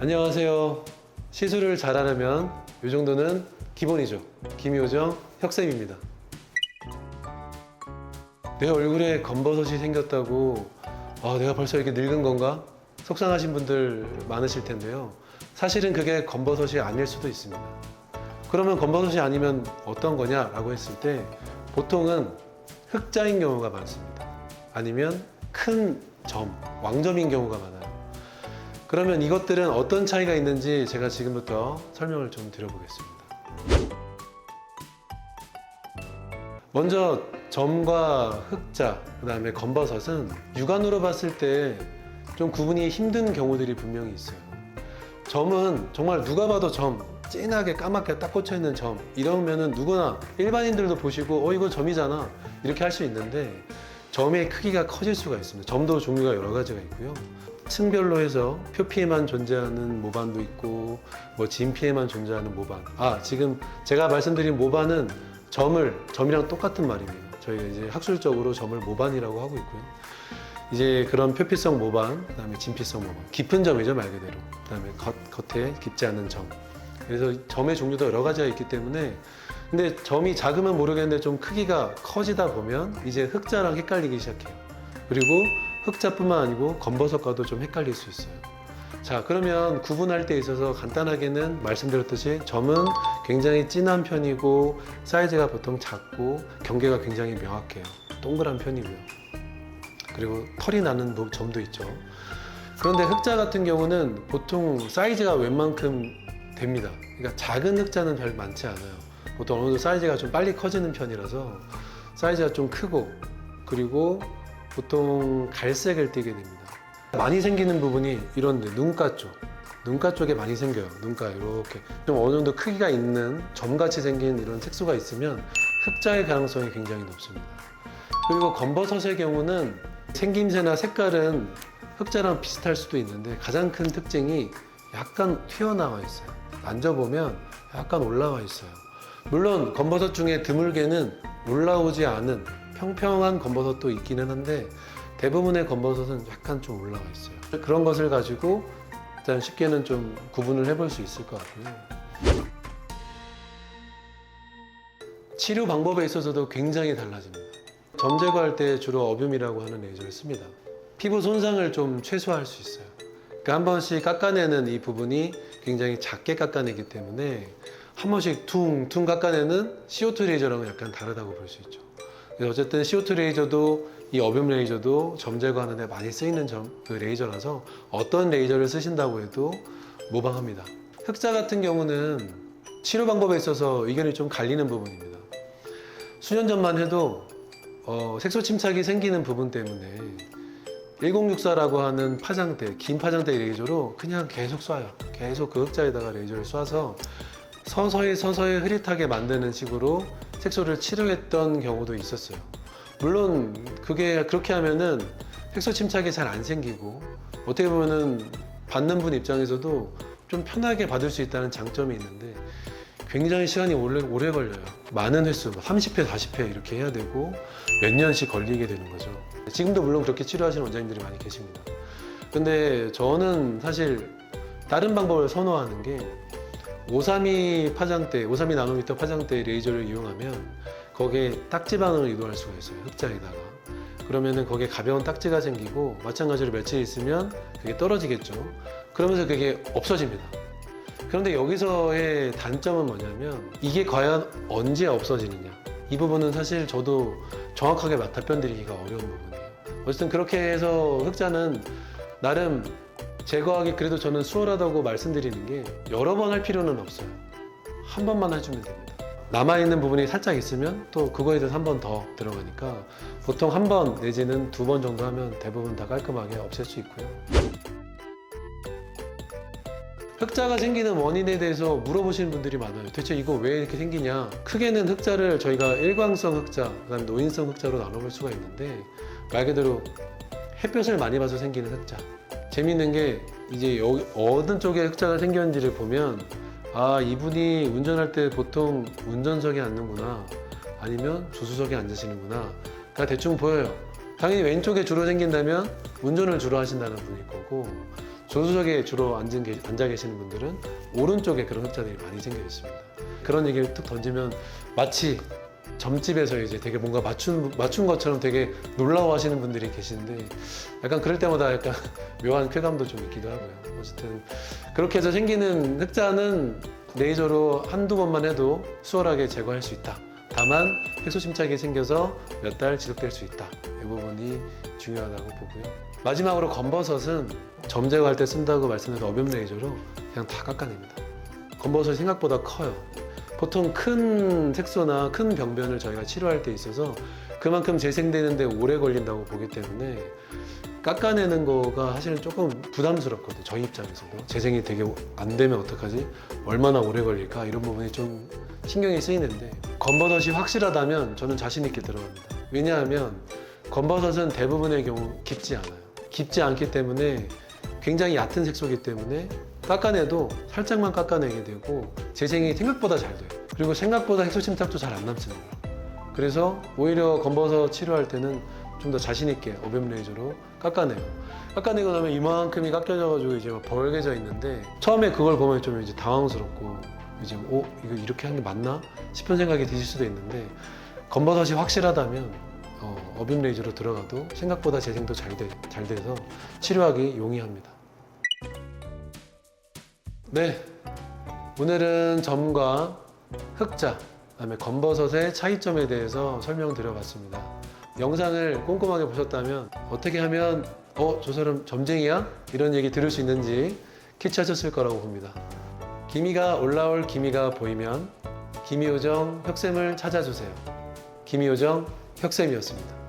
안녕하세요. 시술을 잘하려면 이 정도는 기본이죠. 김효정 혁쌤입니다. 내 얼굴에 검버섯이 생겼다고 아, 내가 벌써 이렇게 늙은 건가? 속상하신 분들 많으실 텐데요. 사실은 그게 검버섯이 아닐 수도 있습니다. 그러면 검버섯이 아니면 어떤 거냐라고 했을 때 보통은 흑자인 경우가 많습니다. 아니면 큰 점, 왕점인 경우가 많아요. 그러면 이것들은 어떤 차이가 있는지 제가 지금부터 설명을 좀 드려보겠습니다. 먼저 점과 흑자, 그 다음에 검버섯은 육안으로 봤을 때 좀 구분이 힘든 경우들이 분명히 있어요. 점은 정말 누가 봐도 점, 진하게 까맣게 딱 꽂혀 있는 점, 이러면은 누구나 일반인들도 보시고, 어, 이거 점이잖아. 이렇게 할 수 있는데, 점의 크기가 커질 수가 있습니다. 점도 종류가 여러 가지가 있고요. 층별로 해서 표피에만 존재하는 모반도 있고 뭐 진피에만 존재하는 모반. 아 지금 제가 말씀드린 모반은 점을 점이랑 똑같은 말입니다. 저희가 이제 학술적으로 점을 모반이라고 하고 있고요. 이제 그런 표피성 모반, 그다음에 진피성 모반, 깊은 점이죠 말 그대로. 그다음에 겉, 겉에 깊지 않은 점. 그래서 점의 종류도 여러 가지가 있기 때문에 근데 점이 작으면 모르겠는데 좀 크기가 커지다 보면 이제 흑자랑 헷갈리기 시작해요. 그리고 흑자뿐만 아니고 검버섯과도 좀 헷갈릴 수 있어요. 자, 그러면 구분할 때 있어서 간단하게는 말씀드렸듯이 점은 굉장히 진한 편이고 사이즈가 보통 작고 경계가 굉장히 명확해요. 동그란 편이고요. 그리고 털이 나는 부- 점도 있죠. 그런데 흑자 같은 경우는 보통 사이즈가 웬만큼 됩니다. 그러니까 작은 흑자는 별 많지 않아요. 보통 어느 정도 사이즈가 좀 빨리 커지는 편이라서 사이즈가 좀 크고 그리고 보통 갈색을 띠게 됩니다. 많이 생기는 부분이 이런 데 눈가 쪽, 눈가 쪽에 많이 생겨요. 눈가 이렇게 좀 어느 정도 크기가 있는 점같이 생긴 이런 색소가 있으면 흑자의 가능성이 굉장히 높습니다. 그리고 검버섯의 경우는 생김새나 색깔은 흑자랑 비슷할 수도 있는데 가장 큰 특징이 약간 튀어나와 있어요. 만져보면 약간 올라와 있어요. 물론 검버섯 중에 드물게는 올라오지 않은 평평한 검버섯도 있기는 한데 대부분의 검버섯은 약간 좀 올라와 있어요. 그런 것을 가지고 일단 쉽게는 좀 구분을 해볼 수 있을 것 같고요. 치료 방법에 있어서도 굉장히 달라집니다. 점 제거할 때 주로 어뷸이라고 하는 레이저를 씁니다. 피부 손상을 좀 최소화할 수 있어요. 그러니까 한 번씩 깎아내는 이 부분이 굉장히 작게 깎아내기 때문에 한 번씩 퉁퉁 깎아내는 CO2 레이저랑은 약간 다르다고 볼 수 있죠. 어쨌든 CO2 레이저도 이 어뷸 레이저도 점 제거하는 데 많이 쓰이는 점, 그 레이저라서 어떤 레이저를 쓰신다고 해도 모방합니다. 흑자 같은 경우는 치료 방법에 있어서 의견이 좀 갈리는 부분입니다. 수년 전만 해도 어, 색소 침착이 생기는 부분 때문에 1064라고 하는 파장대, 긴 파장대 레이저로 그냥 계속 쏴요. 계속 그 흑자에다가 레이저를 쏴서 서서히 서서히 흐릿하게 만드는 식으로 색소를 치료했던 경우도 있었어요. 물론 그게 그렇게 하면은 색소 침착이 잘 안 생기고 어떻게 보면은 받는 분 입장에서도 좀 편하게 받을 수 있다는 장점이 있는데 굉장히 시간이 오래, 오래 걸려요. 많은 횟수, 30회, 40회 이렇게 해야 되고 몇 년씩 걸리게 되는 거죠. 지금도 물론 그렇게 치료하시는 원장님들이 많이 계십니다. 근데 저는 사실 다른 방법을 선호하는 게 532 파장대, 532 나노미터 파장대 레이저를 이용하면 거기에 딱지 방을 이동할 수가 있어요. 흑자에다가. 그러면은 거기에 가벼운 딱지가 생기고 마찬가지로 며칠 있으면 그게 떨어지겠죠. 그러면서 그게 없어집니다. 그런데 여기서의 단점은 뭐냐면 이게 과연 언제 없어지느냐. 이 부분은 사실 저도 정확하게 맞답변 드리기가 어려운 부분이에요. 어쨌든 그렇게 해서 흑자는 나름 제거하기 그래도 저는 수월하다고 말씀드리는 게 여러 번 할 필요는 없어요. 한 번만 해주면 됩니다. 남아있는 부분이 살짝 있으면 또 그거에 대해서 한 번 더 들어가니까 보통 한 번 내지는 두 번 정도 하면 대부분 다 깔끔하게 없앨 수 있고요. 흑자가 생기는 원인에 대해서 물어보시는 분들이 많아요. 대체 이거 왜 이렇게 생기냐? 크게는 흑자를 저희가 일광성 흑자, 그다음 노인성 흑자로 나눠볼 수가 있는데 말 그대로 햇볕을 많이 봐서 생기는 흑자. 재밌는 게 이제 여기 어느 쪽에 흑자가 생겼는지를 보면 아 이분이 운전할 때 보통 운전석에 앉는구나. 아니면 조수석에 앉으시는구나. 그러니까 대충 보여요. 당연히 왼쪽에 주로 생긴다면 운전을 주로 하신다는 분일 거고 조수석에 주로 앉은 계- 앉아 계시는 분들은 오른쪽에 그런 흑자들이 많이 생겨 있습니다. 그런 얘기를 툭 던지면 마치 점집에서 이제 되게 뭔가 맞춘 맞춘 것처럼 되게 놀라워 하시는 분들이 계시는데 약간 그럴 때마다 약간 묘한 쾌감도 좀 있기도 하고요. 어쨌든 그렇게 해서 생기는 흑자는 레이저로 한두 번만 해도 수월하게 제거할 수 있다. 다만 색소 침착이 생겨서 몇 달 지속될 수 있다. 이 부분이 중요하다고 보고요. 마지막으로 검버섯은 점 제거할 때 쓴다고 말씀드린 어뷰 레이저로 그냥 다 깎아냅니다. 검버섯이 생각보다 커요. 보통 큰 색소나 큰 병변을 저희가 치료할 때 있어서 그만큼 재생되는데 오래 걸린다고 보기 때문에 깎아내는 거가 사실은 조금 부담스럽거든요. 저희 입장에서도 재생이 되게 안 되면 어떡하지? 얼마나 오래 걸릴까? 이런 부분이 좀 신경이 쓰이는데 검버섯이 확실하다면 저는 자신 있게 들어갑니다. 왜냐하면 검버섯은 대부분의 경우 깊지 않아요. 깊지 않기 때문에 굉장히 얕은 색소이기 때문에 깎아내도 살짝만 깎아내게 되고 재생이 생각보다 잘 돼요. 그리고 생각보다 색소 침착도 잘 안 남습니다. 그래서 오히려 검버섯 치료할 때는 좀 더 자신 있게 어뱀 레이저로 깎아내요. 깎아내고 나면 이만큼이 깎여져가지고 이제 막 벌게져 있는데 처음에 그걸 보면 좀 이제 당황스럽고 이제 어 이거 이렇게 하는 게 맞나 싶은 생각이 드실 수도 있는데 검버섯이 확실하다면 어, 어빔 레이저로 들어가도 생각보다 재생도 잘, 돼, 잘 돼서 치료하기 용이합니다. 네, 오늘은 점과 흑자, 그다음에 검버섯의 차이점에 대해서 설명드려봤습니다. 영상을 꼼꼼하게 보셨다면 어떻게 하면 어, 저 사람 점쟁이야? 이런 얘기 들을 수 있는지 캐치하셨을 거라고 봅니다. 기미가 올라올 기미가 보이면 기미요정 혁쌤을 찾아주세요. 기미요정 혁쌤이었습니다.